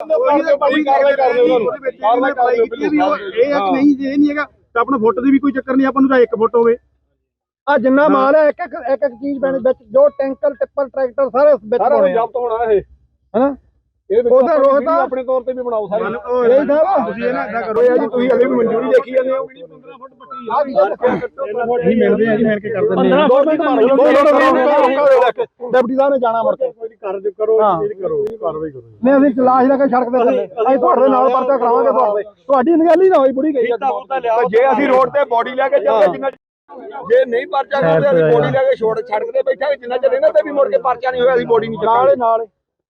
ਭਾਈ ਕਾਰਵਾਈ ਕਰ ਦਿਓ ਉਹਨਾਂ ਨੂੰ। ਕਾਰਵਾਈ ਕਰ ਦਿਓ ਵੀ ਉਹ ਇਹ ਆ ਕਿ ਨਹੀਂ ਜੇ ਇਹ ਨਹੀਂ ਹੈਗਾ। ਤਾਂ ਆਪਣਾ ਫੁੱਟ ਦੀ ਵੀ ਕੋਈ ਚੱਕਰ ਨਹੀਂ ਆਪਾਂ ਨੂੰ ਤਾਂ ਇੱਕ ਫੁੱਟ ਹੋਵੇ। ਆ ਜਿੰਨਾ ਮਾਲ ਹੈ ਇੱਕ ਇੱਕ ਇੱਕ ਇੱਕ ਚੀਜ਼ ਪੈਣੀ ਵਿੱਚ ਜੋ ਟੈਂਕਰ ਟਿੱਪਰ ਟਰੈਕਟਰ ਸਾਰੇ ਵਿੱਚ ਸਾਰਾ ਪਾਉਣੇ ਆ। ਜ਼ਬਤ ਹੋਣਾ ਇਹ। ਹਨਾ? ਉਹਦਾ ਆਪਣੀ ਰੋਹ ਤਾਂ- ਆਪਣੇ ਤੌਰ ਤੇ ਵੀ ਬਣਾਓ ਸਾਰੀ। ਇਹ ਸਾਹਿਬ ਤੁਸੀਂ ਇਹ ਨਾ ਇਦਾਂ ਕਰੋ। ਹੋਇਆ ਜੀ ਤੁਸੀਂ ਅਜੇ ਵੀ ਮਨਜ਼ੂਰੀ ਦੇਖੀ ਜਾਂਦੇ ਹੋ। ਨਹੀਂ ਮਿਲਦੇ ਆ ਜੀ ਮਿਲ ਕੇ ਕਰ ਦਿੰਦੇ ਆ ਦੋ ਮਿੰਟ ਮਾਰੋ ਦੋ ਮਿੰਟ ਕਰੋ। ਡਿਪਟੀ ਸਾਹਿਬ ਨੇ ਜਾਣਾ ਮੁੜ ਕੇ ਕਰ ਦਿਓ ਕਰੋ ਹਾਂ। ਇਹ ਕਰੋ ਕਾਰਵਾਈ ਕਰੋ। ਨਹੀਂ ਅਸੀਂ ਤਲਾਸ਼ ਲੈ ਕੇ ਸੜਕ ਤੇ ਚੱਲੇ ਅਸੀਂ ਤੁਹਾਡੇ ਨਾਲ ਪਰਚਾ ਕਰਾਵਾਂਗੇ ਤੁਹਾਡੇ ਤੁਹਾਡੀ ਨਿਗਾਲੀ ਨਾ ਹੋਈ ਬੁੜੀ ਗਈ ਜੇ ਅਸੀਂ ਰੋਡ ਤੇ ਬੋਡੀ ਲੈ ਕੇ ਚੱਲਦੇ ਜਿੰਨਾ ਜੇ ਨਹੀਂ ਪਰਚਾ ਕਰਦੇ ਅਸੀਂ ਬੋਡੀ ਲੈ ਕੇ ਛੋੜ ਛੱਡ ਕੇ ਬੈਠਾਂਗੇ ਜਿੰਨਾ ਚਿਰ ਇਹਨਾਂ ਤੇ ਵੀ ਮੁੜ ਕੇ ਪਰਚਾ ਨਹੀਂ ਹੋਇਆ ਅਸੀਂ ਬੋਡੀ ਨਹੀਂ ਨਾਲੇ ਚੱਕਾਂਗੇ ਨਾਲ।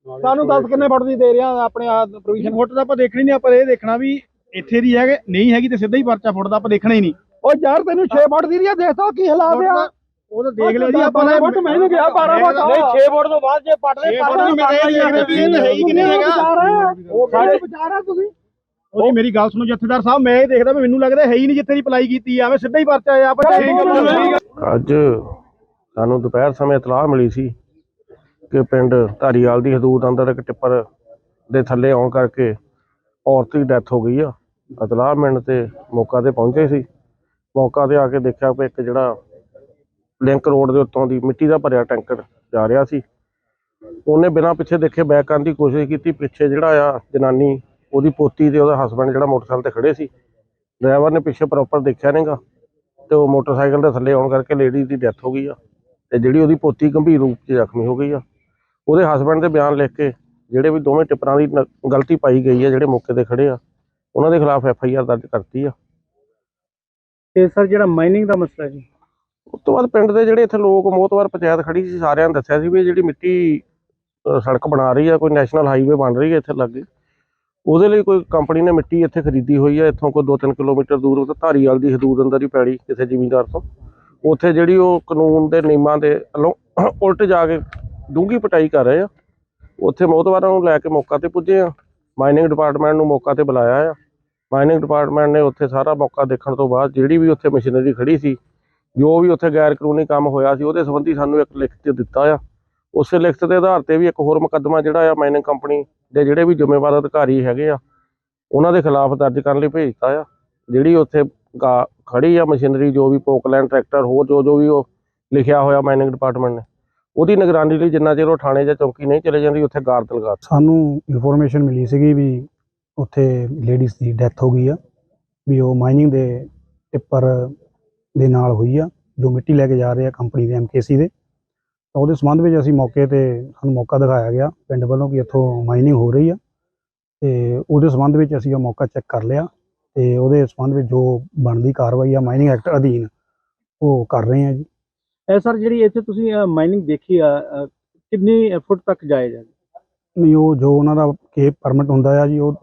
ਸਾਨੂੰ ਦੱਸ ਕਿੰਨੇ ਫੁੱਟ ਦੀ ਦੇ ਰਿਹਾ ਆਪਣੇ ਆ ਪ੍ਰੋਵੀਜ਼ਨ ਫੁੱਟ ਦਾ ਆਪਾਂ ਦੇਖਣੀ ਨਹੀਂ ਆਪਾਂ ਇਹ ਦੇਖਣਾ ਵੀ ਇੱਥੇ ਦੀ ਹੈਗੇ ਨਹੀਂ ਹੈਗੀ ਤੇ ਸਿੱਧਾ ਹੀ ਪਰਚਾ ਫੁੱਟ ਦਾ ਆਪਾਂ ਦੇਖਣਾ ਹੀ ਨਹੀਂ। ਉਹ ਯਾਰ ਤੈਨੂੰ 6 ਫੁੱਟ ਦੀ ਰਿਆ ਦੇਖ ਤਾ ਕੀ ਹਾਲਾਤ ਆ। ਉਹ ਤਾਂ ਦੇਖ ਲਿਆ ਜੀ ਆਪਾਂ ਬਾਰਾਂ ਫੁੱਟ ਮੈਂ ਨਹੀਂ ਗਿਆ 12 ਫੁੱਟ ਨਹੀਂ 6 ਫੁੱਟ ਤੋਂ ਬਾਅਦ ਜੇ ਪੱਟ ਛੇ ਫੁੱਟ ਨੂੰ ਮੈਂ ਇਹ ਦੇਖ ਰਿਹਾ ਵੀ ਇਹ ਤਾਂ ਹੈ ਹੀ ਕਿ ਨਹੀਂ ਹੈਗਾ? ਉਹ ਸਾਡੇ ਵਿਚਾਰਾ ਤੁਸੀਂ? ਉਹਦੀ ਮੇਰੀ ਗੱਲ ਸੁਣੋ ਜਥੇਦਾਰ ਸਾਹਿਬ ਮੈਂ ਇਹ ਦੇਖਦਾ ਮੈਨੂੰ ਲੱਗਦਾ ਹੈ ਹੀ ਨਹੀਂ ਜਿੱਥੇ ਦੀ ਅਪਲਾਈ ਕੀਤੀ ਆ ਮੈਂ ਸਿੱਧਾ ਹੀ ਪਰਚਾ ਆ ਆਪਾਂ ਅੱਜ ਸਾਨੂੰ ਦੁਪਹਿਰ ਸਮੇਂ ਇਤਲਾਹ ਮਿਲੀ ਸੀ ਕਿ ਪਿੰਡ ਧਾਰੀਵਾਲ ਦੀ ਹਦੂਦ ਅੰਦਰ ਇੱਕ ਟਿੱਪਰ ਦੇ ਥੱਲੇ ਆਉਣ ਕਰਕੇ ਔਰਤ ਦੀ ਡੈਥ ਹੋ ਗਈ ਆ। ਇਤਲਾਹ ਮਿਲਣ ਤੇ ਮੌਕਾ ਤੇ ਪਹੁੰਚੇ ਸੀ। ਮੌਕਾ ਤੇ ਆ ਕੇ ਦੇਖਿਆ ਕਿ ਇੱਕ ਜਿਹੜਾ ਲਿੰਕ ਰੋਡ ਦੇ ਉੱਤੋਂ ਦੀ ਮਿੱਟੀ ਦਾ ਭਰਿਆ ਟੈਂਕਰ ਜਾ ਰਿਹਾ ਸੀ। ਉਹਨੇ ਬਿਨਾਂ ਪਿੱਛੇ ਦੇਖੇ ਬੈਕ ਕਰਨ ਦੀ ਕੋਸ਼ਿਸ਼ ਕੀਤੀ। ਪਿੱਛੇ ਜਿਹੜਾ ਆ ਜਨਾਨੀ, ਉਹਦੀ ਪੋਤੀ ਤੇ ਉਹਦਾ ਹਸਬੰਡ ਜਿਹੜਾ ਮੋਟਰਸਾਈਕਲ ਤੇ ਖੜੇ ਸੀ। ਡਰਾਈਵਰ ਨੇ ਪਿੱਛੇ ਪ੍ਰੋਪਰ ਦੇਖਿਆ ਨਹੀਂਗਾ ਤੇ ਉਹ ਮੋਟਰਸਾਈਕਲ ਦੇ ਥੱਲੇ ਆਉਣ ਕਰਕੇ ਲੇਡੀ ਦੀ ਡੈਥ ਹੋ ਗਈ ਆ ਤੇ ਜਿਹੜੀ ਉਹਦੀ ਪੋਤੀ ਗੰਭੀਰ ਰੂਪ 'ਚ ਜ਼ਖਮੀ ਹੋ ਗਈ ਆ। ਉਹਦੇ ਹਸਬੰਡ ਦੇ ਬਿਆਨ ਲਿਖ ਕੇ ਜਿਹੜੇ ਵੀ ਦੋਵੇਂ ਟਿੱਪਰਾਂ ਦੀ ਨ- ਗਲਤੀ ਪਾਈ ਗਈ ਆ ਜਿਹੜੇ ਮੌਕੇ ਤੇ ਖੜੇ ਆ ਉਹਨਾਂ ਦੇ ਖਿਲਾਫ ਐਫ ਆਈ ਆਰ ਦਰਜ ਕਰਤੀ ਆ। ਤੇ ਸਰ ਜਿਹੜਾ ਮਾਈਨਿੰਗ ਦਾ ਮਸਲਾ ਜੀ? ਉਸ ਤੋਂ ਬਾਅਦ ਪਿੰਡ ਦੇ ਜਿਹੜੇ ਇੱਥੇ ਲੋਕ ਮੋਤਵਾਰ ਪੰਚਾਇਤ ਖੜੀ ਸੀ ਸਾਰਿਆਂ ਨੇ ਦੱਸਿਆ ਸੀ ਵੀ ਇਹ ਜਿਹੜੀ ਮਿੱਟੀ ਅ, ਸੜਕ ਬਣਾ ਰਹੀ ਆ ਕੋਈ ਨੈਸ਼ਨਲ ਹਾਈਵੇ ਬਣ ਰਹੀ ਹੈ ਇੱਥੇ ਲੱਗੇ। ਉਹਦੇ ਲਈ ਕੋਈ ਕੰਪਨੀ ਨੇ ਮਿੱਟੀ ਇੱਥੇ ਖਰੀਦੀ ਹੋਈ ਆ ਇੱਥੋਂ ਕੋਈ 2-3 ਕਿਲੋਮੀਟਰ ਦੂਰ ਤੇ ਧਾਰੀਵਾਲ ਦੀ ਹਦੂਦ ਅੰਦਰ ਹੀ ਪੈੜੀ ਕਿਸੇ ਜ਼ਿਮੀਂਦਾਰ ਤੋਂ। ਉੱਥੇ ਜਿਹੜੀ ਉਹ ਕਾਨੂੰਨ ਦੇ ਨਿਯਮਾਂ ਦੇ ਵੱਲੋਂ ਉਲਟ ਜਾ ਕੇ ਡੂੰਘੀ ਪਟਾਈ ਕਰ ਰਹੇ ਆ। ਉੱਥੇ ਮੋਤਵਾਰਾਂ ਨੂੰ ਲੈ ਕੇ ਮੌਕਾ ਤੇ ਪੁੱਜੇ ਆ। ਮਾਈਨਿੰਗ ਡਿਪਾਰਟਮੈਂਟ ਨੂੰ ਮੌਕਾ ਤੇ ਬੁਲਾਇਆ ਆ। ਮਾਈਨਿੰਗ ਡਿਪਾਰਟਮੈਂਟ ਨੇ ਉੱਥੇ ਸਾਰਾ ਮੌਕਾ ਦੇਖਣ ਤੋਂ ਬਾਅਦ ਜਿਹੜੀ ਵੀ ਉੱਥੇ ਮਸ਼ੀਨਰੀ ਖੜੀ ਸੀ, ਜੋ ਵੀ ਉੱਥੇ ਗੈਰ ਕਾਨੂੰਨੀ ਕੰਮ ਹੋਇਆ ਸੀ, ਉਹਦੇ ਸੰਬੰਧੀ ਸਾਨੂੰ ਇੱਕ ਲਿਖਤ ਦਿੱਤਾ ਆ। ਉਸੇ ਲਿਖਤ ਦੇ ਆਧਾਰ ਤੇ ਵੀ ਇੱਕ ਹੋਰ ਮੁਕੱਦਮਾ ਜਿਹੜਾ ਆ ਮਾਈਨਿੰਗ ਕੰਪਨੀ ਦੇ ਜਿਹੜੇ ਵੀ ਜ਼ਿੰਮੇਵਾਰ ਅਧਿਕਾਰੀ ਹੈਗੇ ਆ, ਉਹਨਾਂ ਦੇ ਖਿਲਾਫ ਦਰਜ ਕਰਨ ਲਈ ਭੇਜਤਾ ਆ। ਜਿਹੜੀ ਉੱਥੇ ਗਾ- ਖੜੀ ਆ ਮਸ਼ੀਨਰੀ ਜੋ ਵੀ ਪੋਕਲੈਂਡ ਟਰੈਕਟਰ ਹੋਰ ਜੋ ਜੋ ਵੀ ਉਹ ਲਿਖਿਆ ਹੋਇਆ ਮਾਈਨਿੰਗ ਡਿਪਾਰਟਮੈਂਟ ਨੇ। ਉਹਦੀ ਨਿਗਰਾਨੀ ਲਈ ਜਿੰਨਾ ਚਿਰ ਉਹ ਥਾਣੇ ਜਾਂ ਚੌਂਕੀ ਨਹੀਂ ਚਲੇ ਜਾਂਦੀ, ਉੱਥੇ ਗਾਰਦ ਲਗਾ ਸਾਨੂੰ ਇਨਫੋਰਮੇਸ਼ਨ ਮਿਲੀ ਸੀਗੀ ਵੀ ਉੱਥੇ ਲੇਡੀਜ਼ ਦੀ ਡੈਥ ਹੋ ਗਈ ਆ, ਵੀ ਉਹ ਮਾਈਨਿੰਗ ਦੇ ਟਿੱਪਰ ਦੇ ਨਾਲ ਹੋਈ ਆ, ਜੋ ਮਿੱਟੀ ਲੈ ਕੇ ਜਾ ਰਹੇ ਆ ਕੰਪਨੀ ਦੇ ਐਮਕੇਸੀ ਦੇ। ਤਾਂ ਉਹਦੇ ਸੰਬੰਧ ਵਿੱਚ ਅਸੀਂ ਮੌਕੇ ਤੇ ਸਾਨੂੰ ਮੌਕਾ ਦਿਖਾਇਆ ਗਿਆ ਪਿੰਡ ਵੱਲੋਂ ਕਿ ਇੱਥੋਂ ਮਾਈਨਿੰਗ ਹੋ ਰਹੀ ਆ। ਤੇ ਉਹਦੇ ਸੰਬੰਧ ਵਿੱਚ ਅਸੀਂ ਉਹ ਮੌਕਾ ਚੈੱਕ ਕਰ ਲਿਆ ਤੇ ਉਹਦੇ ਸੰਬੰਧ ਵਿੱਚ ਜੋ ਬਣਦੀ ਕਾਰਵਾਈ ਆ ਮਾਈਨਿੰਗ ਐਕਟ ਅਧੀਨ, ਉਹ ਕਰ ਰਹੇ ਆ ਜੀ। ਇਹ ਸਰ ਜਿਹੜੀ ਇੱਥੇ ਤੁਸੀਂ ਮਾਈਨਿੰਗ ਦੇਖੀ ਆ ਅਹ, ਕਿੰਨੀ ਫੁੱਟ ਤੱਕ ਜਾਏ ਜਾ? ਨਹੀਂ ਉਹ ਜੋ ਉਹਨਾਂ ਦਾ ਕੇ ਪਰਮਿਟ ਹੁੰਦਾ ਆ ਜੀ ਉਹ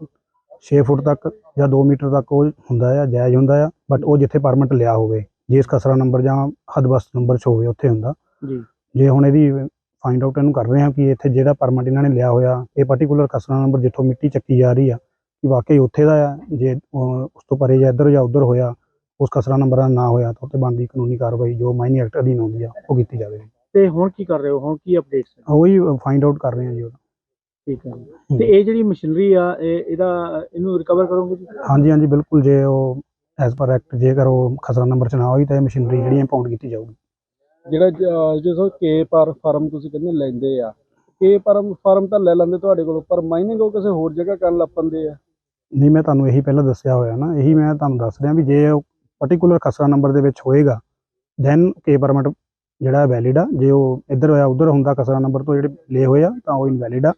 6 ਫੁੱਟ ਤੱਕ ਜਾਂ 2 ਮੀਟਰ ਤੱਕ ਉਹ ਹੁੰਦਾ ਆ ਜਾਇਜ਼ ਹੁੰਦਾ ਆ ਬਟ ਉਹ ਜਿੱਥੇ ਪਰਮਿਟ ਲਿਆ ਹੋਵੇ ਜਿਸ ਕਸਰਾ ਨੰਬਰ ਜਾਂ ਹਦਬਸਤ ਨੰਬਰ 'ਚ ਹੋਵੇ ਉੱਥੇ ਹੁੰਦਾ। ਜੀ। ਜੇ ਹੁਣ ਇਹਦੀ ਫਾਈਂਡ ਆਊਟ ਇਹਨੂੰ ਕਰ ਰਹੇ ਆ ਕਿ ਇੱਥੇ ਜਿਹੜਾ ਪਰਮਿਟ ਇਹਨਾਂ ਨੇ ਲਿਆ ਹੋਇਆ ਇਹ ਪਾਰਟਿਕੂਲਰ ਕਸਰਾ ਨੰਬਰ ਜਿੱਥੋਂ ਮਿੱਟੀ ਚੱਕੀ ਜਾ ਰਹੀ ਆ ਕਿ ਵਾਕਈ ਉੱਥੇ ਦਾ ਆ ਜੇ ਉਹ ਉਸ ਤੋਂ ਪਰੇ ਜਾਂ ਇੱਧਰ ਜਾਂ ਉੱਧਰ ਹੋਇਆ ਉਸ ਕਸਰਾ ਨੰਬਰ ਨਾ ਹੋਇਆ ਤਾਂ ਉੱਤੇ ਬਣਦੀ ਕਾਨੂੰਨੀ ਕਾਰਵਾਈ ਜੋ ਮਾਈਨਿੰਗ ਐਕਟ ਅਧੀਨ ਹੁੰਦੀ ਆ ਉਹ ਕੀਤੀ ਜਾਵੇ ਤੇ ਹੁਣ ਕੀ ਕਰ ਰਹੇ ਹੋ? ਹੁਣ ਕੀ ਅਪਡੇਟਸ ਉਹੀ ਫਾਈਂਡ ਆਊਟ ਕਰ ਰਹੇ ਆ ਜੀ ਉਹ। ਠੀਕ ਹੈ ਜੀ। ਤੇ ਇਹ ਜਿਹੜੀ ਮਸ਼ੀਨਰੀ ਆ ਇਹ ਇਹਦਾ ਇਹਨੂੰ ਰਿਕਵਰ ਕਰੋਗੇ ਜੀ? ਹਾਂਜੀ ਹਾਂਜੀ ਬਿਲਕੁਲ ਜੇ ਉਹ ਐਸ ਪਰ ਐਕਟ ਜੇਕਰ ਉਹ ਖਸਰਾ ਨੰਬਰ ਚ ਨਾ ਹੋਈ ਤਾਂ ਇਹ ਮਸ਼ੀਨਰੀ ਜਿਹੜੀ ਇੰਪਾਊਂਡ ਕੀਤੀ ਜਾਊਗੀ। ਜਿਹੜਾ ਜਦੋਂ ਕੇ ਪਰ ਫਾਰਮ ਤੁਸੀਂ ਕਹਿੰਦੇ ਲੈਂਦੇ ਆ ਕੇ ਫਾਰਮ ਫਾਰਮ ਤਾਂ ਲੈ ਲੈਂਦੇ ਤੁਹਾਡੇ ਕੋਲੋਂ ਪਰ ਮਾਈਨਿੰਗ ਉਹ ਕਿਸੇ ਹੋਰ ਜਗ੍ਹਾ ਕਰਨ ਲੱਪੰਦੇ ਆ? ਨਹੀਂ ਮੈਂ ਤੁਹਾਨੂੰ ਇਹੀ ਪਹਿਲਾਂ ਦੱਸਿਆ ਹੋਇਆ ਨਾ ਇਹੀ ਮੈਂ ਤੁਹਾਨੂੰ ਦੱਸ ਰਿਹਾ ਵੀ ਜੇ ਉਹ ਪਾਰਟਿਕੂਲਰ ਖਸਰਾ ਨੰਬਰ ਦੇ ਵਿੱਚ ਹੋਏਗਾ ਦੈਨ ਕੇ ਪਰਮਿਟ ਜਿਹੜਾ ਵੈਲਿਡ ਆ ਜੇ ਉਹ ਇੱਧਰ ਹੋਇਆ ਉੱਧਰ ਹੁੰਦਾ ਖਸਰਾ ਨੰਬਰ ਤੋਂ ਜਿਹੜੇ ਲਏ ਹੋਏ ਆ ਤਾਂ ਉਹ ਇਨਵੈਲਿਡ ਆ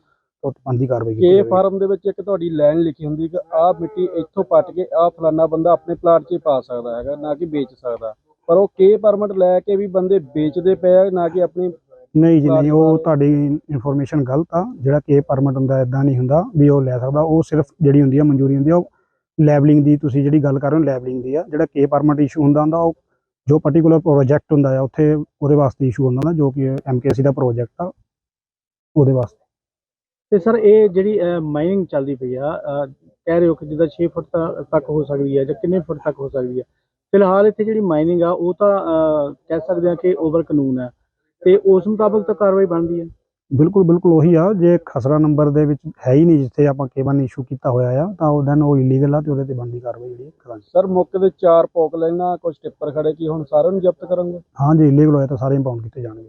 ਤਾਂ ਬੰਦੀ ਕਾਰਵਾਈ ਕੀਤੀ ਕੇ ਫਾਰਮ ਦੇ ਵਿੱਚ ਇੱਕ ਤੁਹਾਡੀ ਲਾਈਨ ਲਿਖੀ ਹੁੰਦੀ ਕਿ ਆਹ ਮਿੱਟੀ ਇੱਥੋਂ ਪੱਟ ਕੇ ਆਹ ਫਲਾਨਾ ਬੰਦਾ ਆਪਣੇ ਪਲਾਟ 'ਚ ਪਾ ਸਕਦਾ ਹੈਗਾ ਨਾ ਕਿ ਵੇਚ ਸਕਦਾ। ਪਰ ਉਹ ਕੇ ਪਰਮਿਟ ਲੈ ਕੇ ਵੀ ਬੰਦੇ ਵੇਚਦੇ ਪਏ ਆ ਨਾ ਕਿ ਆਪਣੀ ਨਹੀਂ ਜੀ ਨਹੀਂ ਉਹ ਤੁਹਾਡੀ ਇਨਫੋਰਮੇਸ਼ਨ ਗਲਤ ਆ ਜਿਹੜਾ ਕੇ ਪਰਮਿਟ ਹੁੰਦਾ ਇਦਾਂ ਨਹੀਂ ਹੁੰਦਾ ਵੀ ਉਹ ਲੈ ਸਕਦਾ ਉਹ ਸਿਰਫ ਜਿਹੜੀ ਹੁੰਦੀ ਆ ਮਨਜ਼ੂਰੀ ਹੁੰਦੀ ਆ ਉਹ ਲੈਬਲਿੰਗ ਦੀ, ਤੁਸੀਂ ਜਿਹੜੀ ਗੱਲ ਕਰ ਰਹੇ ਹੋ ਲੈਬਲਿੰਗ ਦੀ ਆ, ਜਿਹੜਾ ਕੇ ਪਰਮਿਟ ਇਸ਼ੂ ਹੁੰਦਾ ਹੁੰਦਾ, ਉਹ ਜੋ ਪਾਰਟਿਕੂਲਰ ਪ੍ਰੋਜੈਕਟ ਹੁੰਦਾ ਆ, ਉੱਥੇ ਉਹਦੇ ਵਾਸਤੇ ਇਸ਼ੂ ਹੁੰਦਾ ਨਾ, ਜੋ ਕਿ ਐਮਕੇਸੀ ਦਾ ਪ੍ਰੋਜੈਕਟ ਆ, ਉਹਦੇ ਵਾਸਤੇ। ਤੇ ਸਰ, ਇਹ ਜਿਹੜੀ ਮਾਈਨਿੰਗ ਚੱਲਦੀ ਪਈ ਆ ਕਹਿ ਰਹੇ ਹੋ ਕਿ ਜਿੱਦਾਂ 6 ਫੁੱਟ ਤੱਕ ਹੋ ਸਕਦੀ ਹੈ ਜਾਂ ਕਿੰਨੇ ਫੁੱਟ ਤੱਕ ਹੋ ਸਕਦੀ ਹੈ ਫਿਲਹਾਲ ਇੱਥੇ ਜਿਹੜੀ ਮਾਈਨਿੰਗ ਆ, ਉਹ ਤਾਂ ਕਹਿ ਸਕਦੇ ਆ ਕਿ ਓਵਰ ਕਾਨੂੰਨ ਹੈ ਤੇ ਉਸ ਮੁਤਾਬਕ ਤਾਂ ਕਾਰਵਾਈ ਬਣਦੀ ਹੈ ਬਿਲਕੁਲ ਬਿਲਕੁਲ ਉਹੀ ਆ ਜੇ ਖਸਰਾ ਨੰਬਰ ਦੇ ਵਿੱਚ ਹੈ ਹੀ ਨਹੀਂ ਜਿੱਥੇ ਆਪਾਂ ਕੇਬਲ ਇਸ਼ੂ ਕੀਤਾ ਹੋਇਆ ਆ ਤਾਂ ਉਹ ਦੈਨ ਉਹ ਇਲੀਗਲ ਆ ਤੇ ਉਹਦੇ ਤੇ ਬਣਦੀ ਕਾਰਵਾਈ ਜਿਹੜੀ ਕਰਾਂਗੇ। ਸਰ ਮੌਕੇ ਤੇ ਚਾਰ ਪੋਕ ਲੈਣਾ ਕੁਝ ਟਿੱਪਰ ਖੜੇ ਕੀ ਹੁਣ ਸਾਰਿਆਂ ਨੂੰ ਜ਼ਬਤ ਕਰਾਂਗੇ ਹਾਂ ਜੇ ਇਲੀਗਲ ਹੋਇਆ ਤਾਂ ਸਾਰੇ ਇੰਪਾਊਂਡ ਕੀਤੇ ਜਾਣਗੇ।